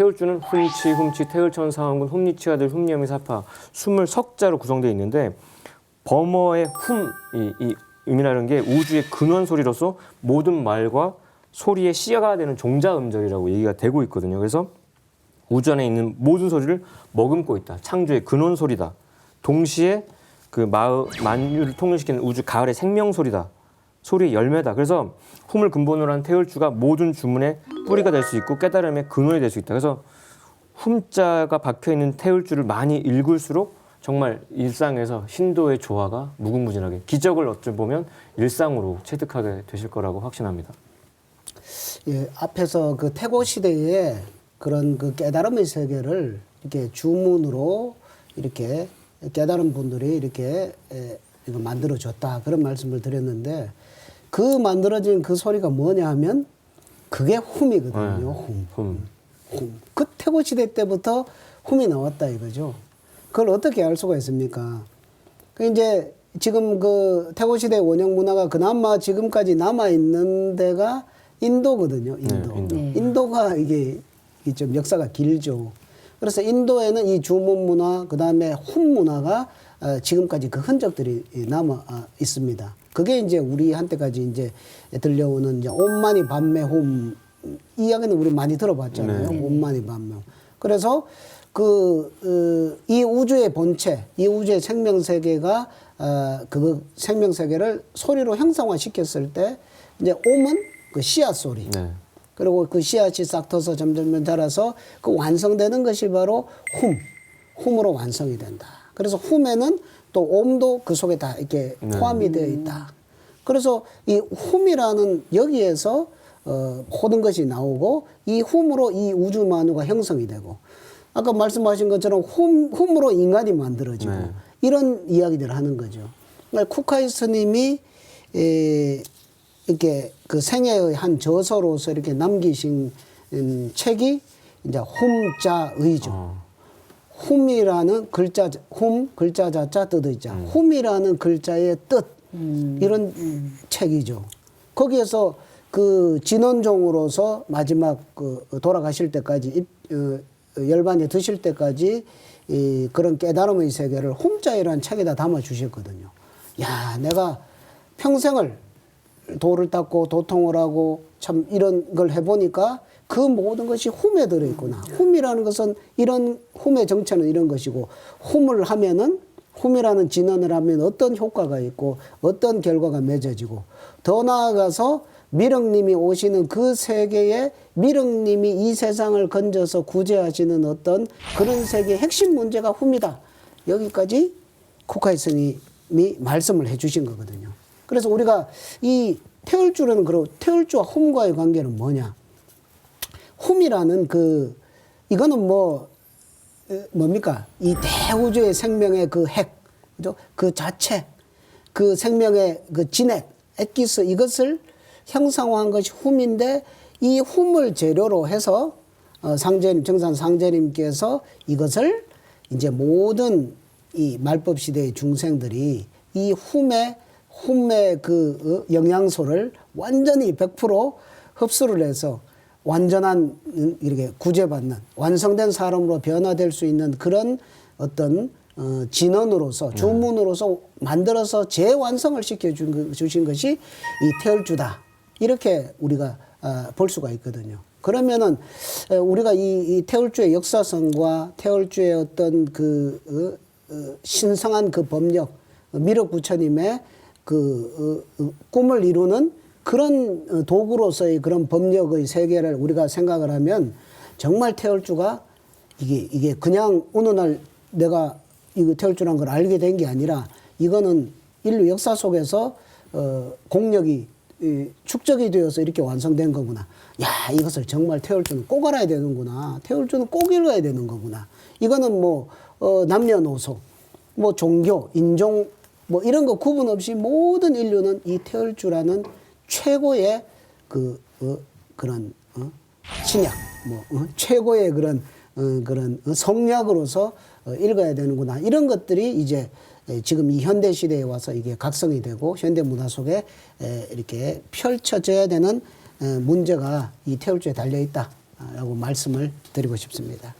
태울주는 훔치, 훔치, 태울천, 사원군, 훔리치 아들, 훔리엄이 사파, 스물 석자로 구성되어 있는데 범어의 훔, 이, 이 음이라는 게 우주의 근원 소리로서 모든 말과 소리의 시야가 되는 종자 음절이라고 얘기가 되고 있거든요. 그래서 우주 안에 있는 모든 소리를 머금고 있다. 창조의 근원 소리다. 동시에 그 마을 만유를 통일시키는 우주 가을의 생명 소리다. 소리의 열매다. 그래서 훔을 근본으로 한 태울주가 모든 주문의 뿌리가 될 수 있고 깨달음의 근원이 될 수 있다. 그래서 훔자가 박혀 있는 태울주를 많이 읽을수록 정말 일상에서 신도의 조화가 무궁무진하게 기적을 어찌 보면 일상으로 체득하게 되실 거라고 확신합니다. 예, 앞에서 그 태고 시대에 그런 그 깨달음의 세계를 이렇게 주문으로 이렇게 깨달은 분들이 이렇게 에, 이거 만들어 줬다 그런 말씀을 드렸는데 그 만들어진 그 소리가 뭐냐 하면 그게 훔이거든요. 훔. 훔. 훔. 그 태고 시대 때부터 훔이 나왔다 이거죠. 그걸 어떻게 알 수가 있습니까? 그 이제 지금 그 태고 시대 원형 문화가 그나마 지금까지 남아 있는 데가 인도거든요. 인도. 네, 인도. 네. 인도가 이게 이좀 역사가 길죠. 그래서 인도에는 이 주문 문화, 그 다음에 훔 문화가 어, 지금까지 그 흔적들이 남아 아, 있습니다. 그게 이제 우리한테까지 이제 들려오는 이제 온만이 반매 훔 이야기는 우리 많이 들어봤잖아요. 네. 온만이 반매. 훔. 그래서 그, 어, 이 우주의 본체, 이 우주의 생명 세계가, 어, 그 생명 세계를 소리로 형상화 시켰을 때, 이제 옴은 그 씨앗 소리. 네. 그리고 그 씨앗이 싹 터서 점점 자라서 그 완성되는 것이 바로 훔. 훔으로 완성이 된다. 그래서 훔에는 또 옴도 그 속에 다 이렇게 네. 포함이 되어 있다. 그래서 이 훔이라는 여기에서 어, 모든 것이 나오고 이 훔으로 이 우주 만우가 형성이 되고 아까 말씀하신 것처럼 훔, 훔으로 인간이 만들어지고 네. 이런 이야기들을 하는 거죠. 그러니까 쿠카이 스님이 에, 이렇게 그 생애의 한 저서로서 이렇게 남기신 음, 책이 이제 훔자의죠. 어. 훔이라는 글자, 훔 글자 자자 뜻의자. 훔이라는 글자의 뜻 이런 책이죠. 거기에서 그 진원종으로서 마지막 그 돌아가실 때까지 입, 어, 열반에 드실 때까지 이 그런 깨달음의 세계를 훔자이라는 책에다 담아 주셨거든요. 야, 내가 평생을 도를 닦고 도통을 하고 참 이런 걸 해보니까 그 모든 것이 훔에 들어있구나. 훔이라는 것은 이런 훔의 정체는 이런 것이고 훔을 하면은 훔이라는 진언을 하면 어떤 효과가 있고 어떤 결과가 맺어지고 더 나아가서 미륵님이 오시는 그 세계에 미륵님이 이 세상을 건져서 구제하시는 어떤 그런 세계의 핵심 문제가 훔이다. 여기까지 코카이 스님이 말씀을 해주신 거거든요. 그래서 우리가 이 태울주라는 그런 태울주와 홈과의 관계는 뭐냐? 홈이라는 그 이거는 뭐 에, 뭡니까? 이 대우주의 생명의 그 핵, 그죠? 그 자체, 그 생명의 그 진액, 액기스 이것을 형상화한 것이 훔인데 이 훔을 재료로 해서 어, 상제님 정산 상제님께서 이것을 이제 모든 이 말법 시대의 중생들이 이 훔의 훔의 그 어, 영양소를 완전히 100% 흡수를 해서 완전한 음, 이렇게 구제받는 완성된 사람으로 변화될 수 있는 그런 어떤 어, 진원으로서 주문으로서 만들어서 재완성을 시켜 준 그- 주신 것이 이 태열주다 이렇게 우리가 아, 볼 수가 있거든요. 그러면은 에, 우리가 이, 이 태울주의 역사성과 태울주의 어떤 그 어, 어, 신성한 그 법력 미륵 부처님의 그 어, 어, 꿈을 이루는 그런 어, 도구로서의 그런 법력의 세계를 우리가 생각을 하면 정말 태울주가 이게 이게 그냥 어느 날 내가 이거 태울주란 걸 알게 된 게 아니라 이거는 인류 역사 속에서 어, 공력이 이, 축적이 되어서 이렇게 완성된 거구나. 야, 이것을 정말 태울주는 꼭 알아야 되는구나. 태울주는 꼭 읽어야 되는 거구나. 이거는 뭐, 어, 남녀노소, 뭐, 종교, 인종, 뭐, 이런 거 구분 없이 모든 인류는 이 태울주라는 최고의 그, 어, 그런, 어, 신약, 뭐, 어, 최고의 그런, 어, 그런 어, 성약으로서 어, 읽어야 되는구나. 이런 것들이 이제 에, 지금 이 현대 시대에 와서 이게 각성이 되고 현대 문화 속에 에, 이렇게 펼쳐져야 되는 에, 문제가 이 태울주에 달려 있다. 라고 말씀을 드리고 싶습니다.